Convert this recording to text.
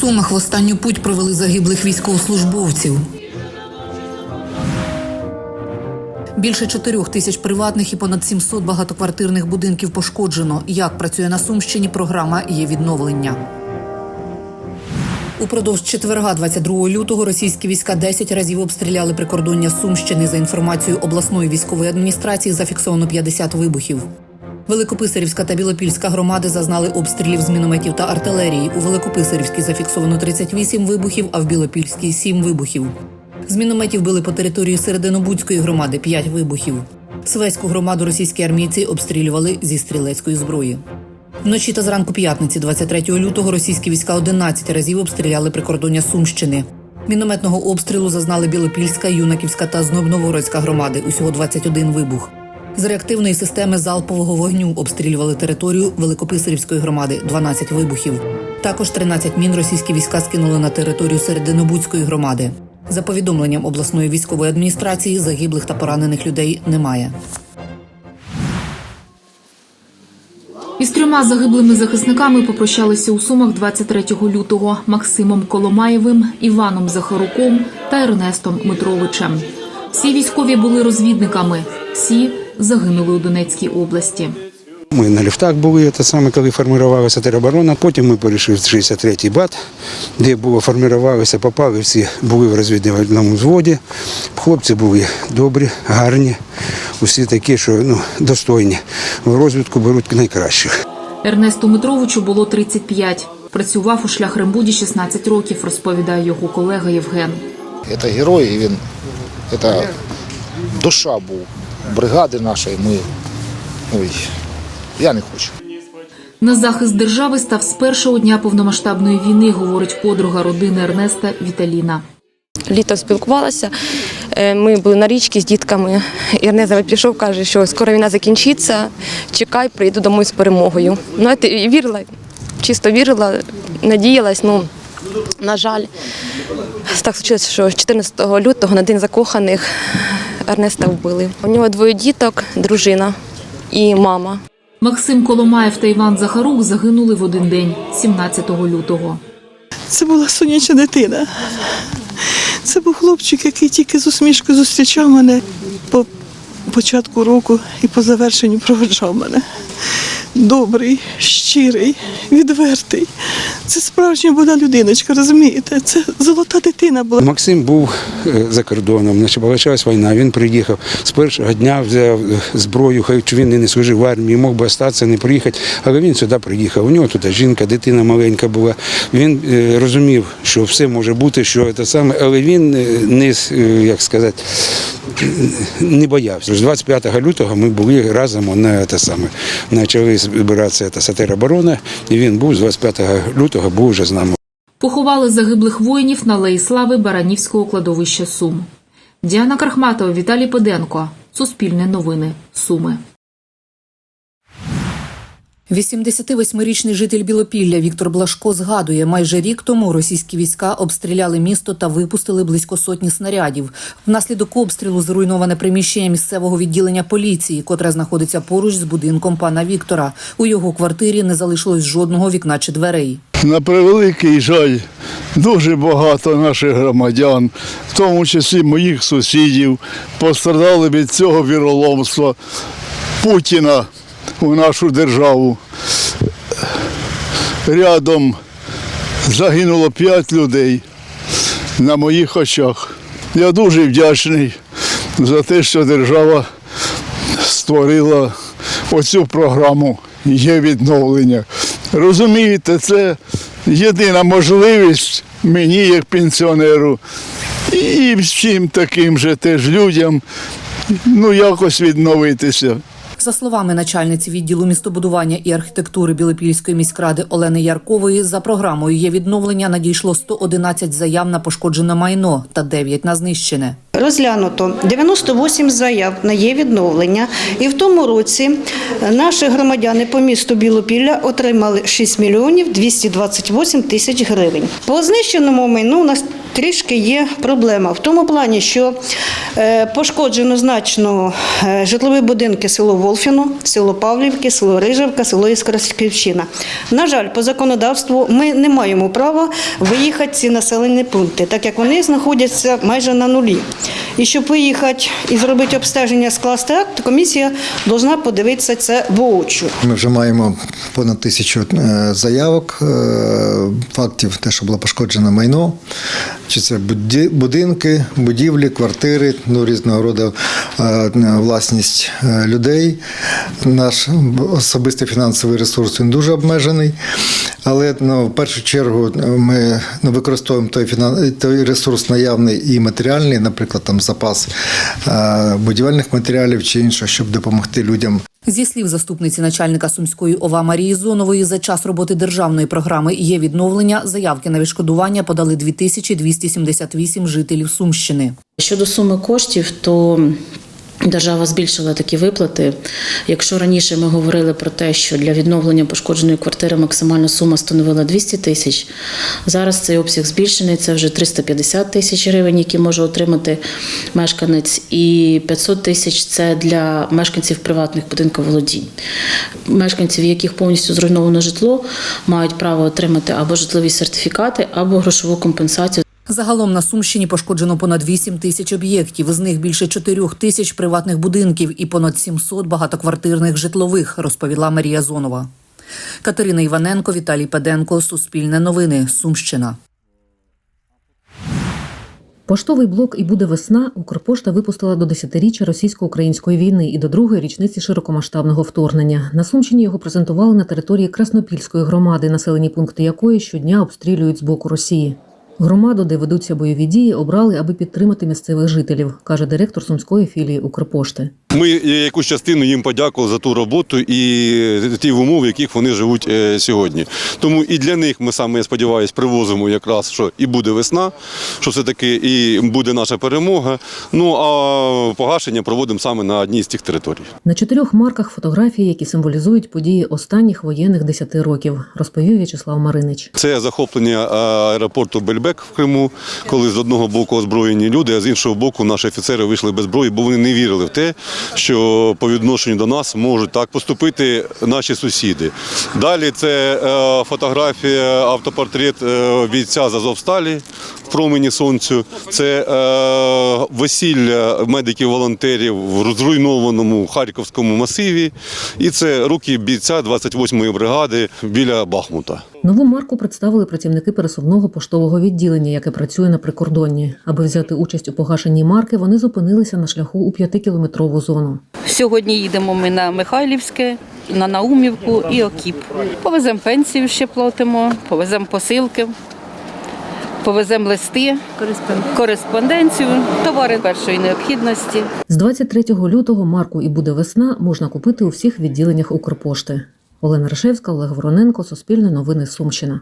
Сумах в останню путь провели загиблих військовослужбовців. Більше чотирьох тисяч приватних і понад 700 багатоквартирних будинків пошкоджено. Як працює на Сумщині програма є відновлення. Упродовж четверга, 22 лютого, російські війська 10 разів обстріляли прикордоння Сумщини. За інформацією обласної військової адміністрації, зафіксовано 50 вибухів. Великописарівська та Білопільська громади зазнали обстрілів з мінометів та артилерії. У Великописарівській зафіксовано 38 вибухів, а в Білопільській 7 вибухів. З мінометів били по території Серединобудської громади 5 вибухів. Свеську громаду російські армійці обстрілювали зі стрілецької зброї. Вночі та зранку п'ятниці, 23 лютого, російські війська 11 разів обстріляли прикордоння Сумщини. Мінометного обстрілу зазнали Білопільська, Юнаківська та Знобновородська громади. Усього 21 вибух. З реактивної системи залпового вогню обстрілювали територію Великописарівської громади 12 вибухів. Також 13 мін російські війська скинули на територію Серединобудської громади. За повідомленням обласної військової адміністрації, загиблих та поранених людей немає. Із трьома загиблими захисниками попрощалися у Сумах 23 лютого Максимом Коломаєвим, Іваном Захаруком та Ернестом Митровичем. Всі військові були розвідниками, всі загинули у Донецькій області. Ми на ліфтах були, те саме, коли формувалася тероборона. Потім ми перейшли в 63-й бат, де було формувалися, попали всі, були в розвідувальному взводі. Хлопці були добрі, гарні, усі такі, що ну, достойні. В розвідку беруть найкращих. Ернесту Митровичу було 35. Працював у шлях Рембуді 16 років, розповідає його колега Євген. Це герой, і він це душа був бригади нашої. Ми ой, я не хочу. На захист держави став з першого дня повномасштабної війни, говорить подруга родини Ернеста Віталіна. Літо спілкувалася. Е, Ми були на річці з дітками. Ірнеза пішов, каже, що скоро війна закінчиться. Чекай, прийду домой з перемогою. Ну, я і вірила, чисто вірила, надіялась. Ну, на жаль, так случилось, що 14 лютого на день закоханих Ернеста вбили. У нього двоє діток, дружина і мама. Максим Коломаєв та Іван Захарук загинули в один день, 17 лютого. Це була сонячна дитина. Це був хлопчик, який тільки з усмішкою зустрічав мене по початку року і по завершенню проведжав мене. Добрий, щирий, відвертий. Це справжня була людиночка, розумієте? Це золота дитина була. Максим був е, за кордоном, значить, почалась війна. Він приїхав з першого дня, взяв е, зброю, хай він не служив в армії, мог би остатися, не приїхати, але він сюди приїхав. У нього тут жінка, дитина маленька була. Він е, розумів, що все може бути, що це саме, але він не як сказати. Не боявся. З 25 лютого ми були разом на те саме. Почали збиратися та тероборона, і він був з 25 лютого був вже з нами. Поховали загиблих воїнів на Алеї Слави Баранівського кладовища Сум. Діана Крахматова, Віталій Поденко. Суспільне новини. Суми. 88-річний житель Білопілля Віктор Блашко згадує, майже рік тому російські війська обстріляли місто та випустили близько сотні снарядів. Внаслідок обстрілу зруйноване приміщення місцевого відділення поліції, котре знаходиться поруч з будинком пана Віктора. У його квартирі не залишилось жодного вікна чи дверей. На превеликий жаль, дуже багато наших громадян, в тому числі моїх сусідів, пострадали від цього віроломства Путіна у нашу державу. Рядом загинуло п'ять людей на моїх очах. Я дуже вдячний за те, що держава створила оцю програму є відновлення. Розумієте, це єдина можливість мені, як пенсіонеру, і всім таким же теж людям ну, якось відновитися. За словами начальниці відділу містобудування і архітектури Білопільської міськради Олени Яркової, за програмою є відновлення надійшло 111 заяв на пошкоджене майно та 9 на знищене. Розглянуто 98 заяв на є відновлення, і в тому році наші громадяни по місту Білопілля отримали 6 мільйонів 228 тисяч гривень. По знищеному майну у нас трішки є проблема в тому плані, що е, пошкоджено значно е, житлові будинки село Волфіно, село Павлівки, село Рижевка, село Іскорськівщина. На жаль, по законодавству ми не маємо права виїхати ці населені пункти, так як вони знаходяться майже на нулі. І щоб виїхати і зробити обстеження, скласти акт, комісія повинна подивитися це воочу. Ми вже маємо понад тисячу е, заявок, фактів, те, що було пошкоджено майно, чи це будинки, будівлі, квартири, ну, різного роду е, власність е, людей. Наш особистий фінансовий ресурс він дуже обмежений. Але ну, в першу чергу ми ну, використовуємо той, фінан... той ресурс наявний і матеріальний, наприклад, там запас е, будівельних матеріалів чи іншого, щоб допомогти людям Зі слів заступниці начальника Сумської ОВА Марії Зонової, за час роботи державної програми є відновлення. Заявки на відшкодування подали 2278 жителів Сумщини. Щодо суми коштів, то Держава збільшила такі виплати. Якщо раніше ми говорили про те, що для відновлення пошкодженої квартири максимальна сума становила 200 тисяч, зараз цей обсяг збільшений. Це вже 350 тисяч гривень, які може отримати мешканець, і 500 тисяч це для мешканців приватних будинків володінь. Мешканців, яких повністю зруйновано житло, мають право отримати або житлові сертифікати, або грошову компенсацію. Загалом на Сумщині пошкоджено понад 8 тисяч об'єктів. З них більше 4 тисяч приватних будинків і понад 700 багатоквартирних житлових, розповіла Марія Зонова. Катерина Іваненко, Віталій Педенко, Суспільне новини, Сумщина. Поштовий блок і буде весна. Укрпошта випустила до 10-річчя російсько-української війни і до другої річниці широкомасштабного вторгнення. На Сумщині його презентували на території Краснопільської громади, населені пункти якої щодня обстрілюють з боку Росії. Громаду, де ведуться бойові дії, обрали, аби підтримати місцевих жителів, каже директор сумської філії Укрпошти. Ми якусь частину їм подякували за ту роботу і ті умови, в яких вони живуть е, сьогодні. Тому і для них ми саме я сподіваюся, привозимо якраз, що і буде весна, що все таки і буде наша перемога. Ну а погашення проводимо саме на одній з цих територій. На чотирьох марках фотографії, які символізують події останніх воєнних 10 років, розповів В'ячеслав Маринич. Це захоплення е, аеропорту Бельбек в Криму, коли з одного боку озброєні люди, а з іншого боку наші офіцери вийшли без зброї, бо вони не вірили в те, що по відношенню до нас можуть так поступити наші сусіди. Далі це е, фотографія, автопортрет е, бійця з Азовсталі в промені сонцю. Це е, весілля медиків-волонтерів в зруйнованому Харківському масиві. І це руки бійця 28-ї бригади біля Бахмута. Нову марку представили працівники пересувного поштового відділення, яке працює на прикордонні. Аби взяти участь у погашенні марки, вони зупинилися на шляху у п'ятикілометрову зону. Сьогодні їдемо ми на Михайлівське, на Наумівку і Окіп. Повеземо пенсію ще платимо, повеземо посилки, повеземо листи, кореспонденцію, товари першої необхідності. З 23 лютого марку і буде весна можна купити у всіх відділеннях Укрпошти. Олена Ришевська, Олег Вороненко, Суспільне новини Сумщина.